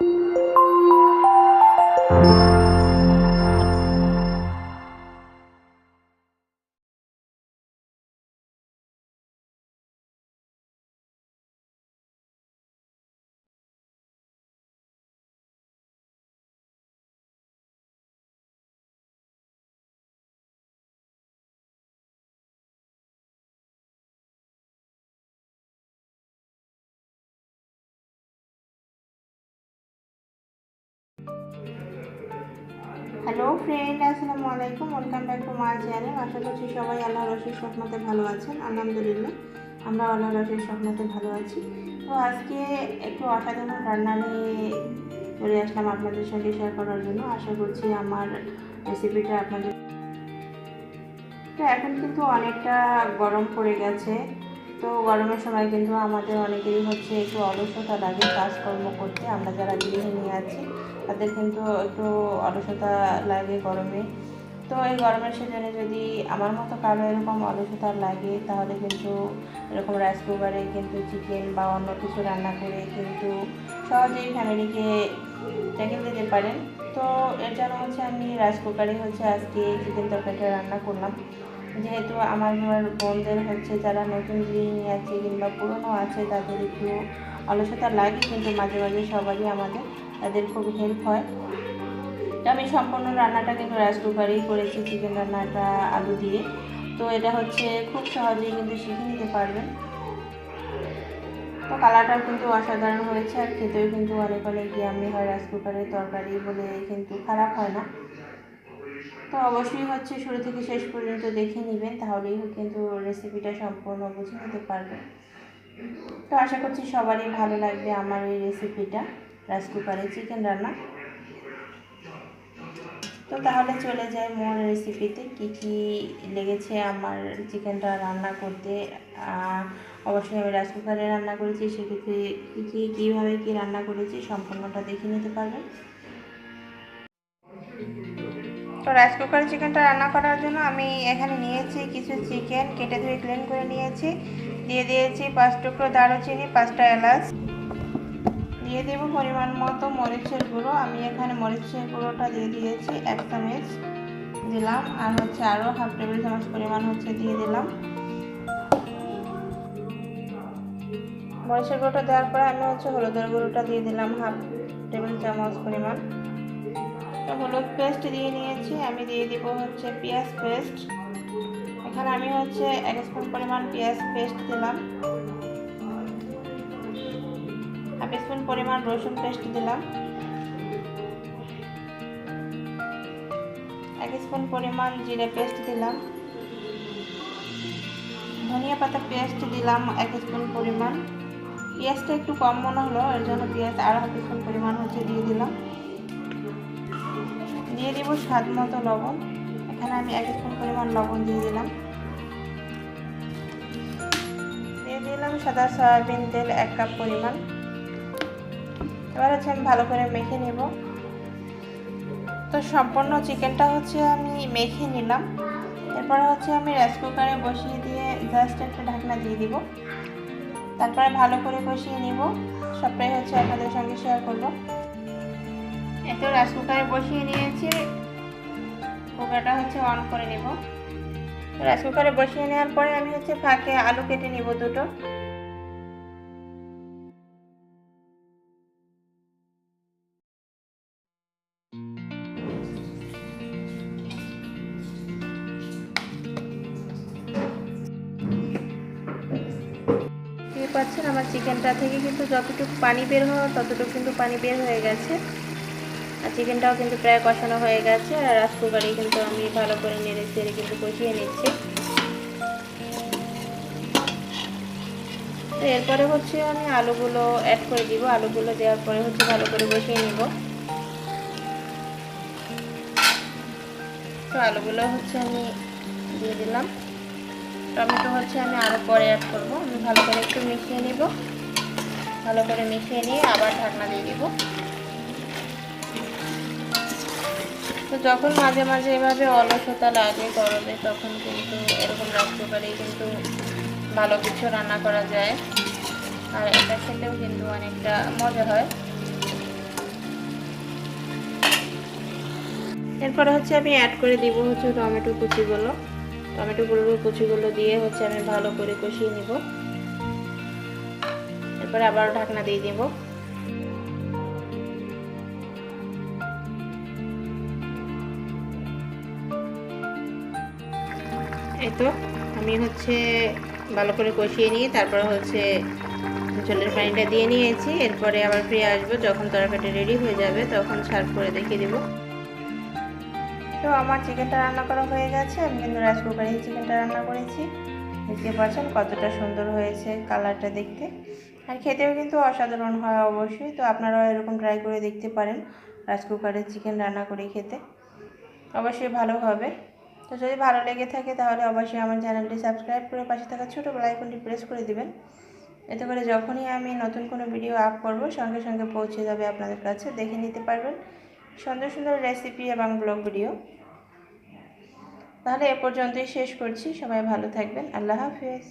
Música hello friend আসসালামু আলাইকুম welcome back to my channel আশা করছি সবাই আল্লাহ রশির স্বপ্নতে ভালো আছেন। আলহামদুলিল্লাহ, আমরা আল্লাহ রশির স্বপ্নতে ভালো আছি। তো আজকে একটু অসাধারণ রান্না নিয়ে চলে আসলাম আপনাদের সঙ্গে শেয়ার করার জন্য। আশা করছি আমার রেসিপিটা আপনাদের তো এখন কিন্তু অনেকটা গরম পড়ে গেছে। তো গরমের সময় কিন্তু আমাদের অনেকেরই হচ্ছে একটু অলসতা লাগে কাজকর্ম করতে। আমরা যারা গৃহিণী আছি, তাদের কিন্তু একটু অলসতা লাগে গরমে। তো এই গরমের সিজনে যদি আমার মতো কারও এরকম অলসতা লাগে, তাহলে কিন্তু এরকম রাইস কুকারে কিন্তু চিকেন বা অন্য কিছু রান্না করে কিন্তু সহজেই ফ্যামিলিকে টেকে দিতে পারেন। তো এর জন্য হচ্ছে আমি রাইস কুকারে হচ্ছে আজকে চিকেন তরকারিটা রান্না করলাম। যেহেতু আমার বোনদের হচ্ছে যারা নতুন গৃহিণী আছে কিংবা পুরনো আছে, তাদের একটু অলসতা লাগে, কিন্তু মাঝে মাঝে সবারই আমাদের, তাদের খুব হেল্প হয়। আমি সম্পূর্ণ রান্নাটা কিন্তু রাইস কুকারেই করেছি চিকেন রান্নাটা আলু দিয়ে। তো এটা হচ্ছে খুব সহজেই কিন্তু শিখে নিতে পারবেন। তো কালারটাও কিন্তু অসাধারণ হয়েছে, আর খেতেও কিন্তু অনেক অনেক ইয়ামি হয় রাইস কুকারের তরকারি বলে কিন্তু খারাপ হয় না। তো অবশ্যই হচ্ছে শুরু থেকে শেষ পর্যন্ত দেখে নেবেন, তাহলেই কিন্তু রেসিপিটা সম্পূর্ণ বুঝে নিতে পারবেন। তো আশা করছি সবারই ভালো লাগবে আমার এই রেসিপিটা রাইস কুকারে চিকেন রান্না। তো তাহলে চলে যাই মোর রেসিপিতে কি কি লেগেছে আমার চিকেনটা রান্না করতে। অবশ্যই আমি রাইস কুকারে রান্না করেছি, সেক্ষেত্রে কী কী, কীভাবে কী রান্না করেছি সম্পূর্ণটা দেখে নিতে পারবেন। তো রাইস কুকারে চিকেনটা রান্না করার জন্য আমি এখানে নিয়েছি কিছু চিকেন কেটে ধুয়ে ক্লিন করে নিয়েছি। দিয়ে দিয়েছি পাঁচ টুকরো দারুচিনি, পাঁচটা এলাচ। দিয়ে দেব পরিমাণ মতো মরিচের গুঁড়ো। আমি এখানে মরিচের গুঁড়োটা দিয়ে দিয়েছি, এক চামচ দিলাম। আর হচ্ছে আরও হাফ টেবিল চামচ পরিমাণ হচ্ছে দিয়ে দিলাম। মরিচের গুঁড়োটা দেওয়ার পরে আমি হচ্ছে হলুদের গুঁড়োটা দিয়ে দিলাম, হাফ টেবিল চামচ পরিমাণ। হলুদ পেস্ট দিয়ে নিয়েছি, আমি দিয়ে দিব হচ্ছে পেঁয়াজ পেস্ট এখানে আমি হচ্ছে এক স্পুন পরিমাণ পেঁয়াজ পেস্ট দিলাম। হাফ স্পুন পরিমাণ রসুন পেস্ট দিলাম। এক স্পুন পরিমাণ জিরে পেস্ট দিলাম। ধনিয়া পাতা পেস্ট দিলাম এক স্পুন পরিমাণ। পেঁয়াজটা একটু কম মনে হলো, এর জন্য পেঁয়াজ আর হাফ স্পুন পরিমাণ হচ্ছে দিয়ে দিলাম। দিয়ে দিব স্বাদ মতো লবণ। এখানে আমি এক স্পুন পরিমাণ লবণ দিয়ে দিলাম। দিয়ে দিলাম সাদা সয়াবিন তেল এক কাপ পরিমাণ। এবার হচ্ছে আমি ভালো করে মেখে নেব। তো সম্পূর্ণ চিকেনটা হচ্ছে আমি মেখে নিলাম। এরপরে হচ্ছে আমি রাইস কুকারে বসিয়ে দিয়ে জাস্ট একটা ঢাকনা দিয়ে দিব। তারপরে ভালো করে কষিয়ে নিব। সবটাই হচ্ছে আপনাদের সঙ্গে শেয়ার করব। এতো রাইস কুকারে বসিয়ে নিয়েছি। কুকারটা হচ্ছে অন করে নেব। রাইস কুকারে বসিয়ে নেওয়ার পরে আমি হচ্ছে ফাঁকে আলু কেটে নিব দুটো। পাচ্ছেন, আমার চিকেনটা থেকে কিন্তু যতটুকু পানি বের হওয়া, ততটুকু কিন্তু পানি বের হয়ে গেছে। আর চিকেনটাও কিন্তু প্রায় কষানো হয়ে গেছে আর রাইস কুকারে কিন্তু আমি ভালো করে নেড়ে চেড়ে কিন্তু কষিয়ে নিচ্ছি। তো এরপরে হচ্ছে আমি আলুগুলো অ্যাড করে দিব। আলুগুলো দেওয়ার পরে হচ্ছে ভালো করে বসিয়ে নিব। তো আলুগুলো হচ্ছে আমি দিয়ে দিলাম। টমেটো হচ্ছে আমি আরও পরে অ্যাড করব। আমি ভালো করে একটু মিশিয়ে নিব। ভালো করে মিশিয়ে নিয়ে আবার ঢাকনা দিয়ে দিব। তো যখন মাঝে মাঝে এভাবে অলসতা লাগে গরমে, তখন কিন্তু এরকম রাখতে পারি কিন্তু ভালো কিছু রান্না করা যায়। আর এটা খেলেও কিন্তু অনেকটা মজা হয়। এরপরে হচ্ছে আমি অ্যাড করে দিব হচ্ছে টমেটো কুচিগুলো। টমেটো গুঁড়োর কুচিগুলো দিয়ে হচ্ছে আমি ভালো করে কষিয়ে নিব। এরপরে আবার ঢাকনা দিয়ে দেবো। এই তো, আমি হচ্ছে ভালো করে কষিয়ে নিয়ে তারপরে হচ্ছে ঝোলের পানিটা দিয়ে নিয়েছি। এরপরে আবার ফিরে আসব, যখন তরকারিটা রেডি হয়ে যাবে তখন সার্ভ করে দেখিয়ে দেবো। তো আমার চিকেনটা রান্না করা হয়ে গেছে, আমি কিন্তু রাইস কুকারে চিকেনটা রান্না করেছি। দেখতে পাচ্ছেন কতটা সুন্দর হয়েছে কালারটা দেখতে। আর খেতেও কিন্তু অসাধারণ হয় অবশ্যই, তো আপনারাও এরকম ট্রাই করে দেখতে পারেন রাইস কুকারে চিকেন রান্না করে খেতে। অবশ্যই ভালো হবে। তো যদি ভালো লেগে থাকে তাহলে অবশ্যই আমার চ্যানেলটি সাবস্ক্রাইব করে পাশে থাকা ছোটো বেলাইকনটি প্রেস করে দিবেন। এতে করে যখনই আমি নতুন কোনো ভিডিও আপ করব, সঙ্গে সঙ্গে পৌঁছে যাবে আপনাদের কাছে, দেখে নিতে পারবেন। সুন্দর সুন্দর রেসিপি এবং ব্লগ ভিডিও তাহলে এ পর্যন্তই শেষ করছি। সবাই ভালো থাকবেন। আল্লাহ হাফিজ।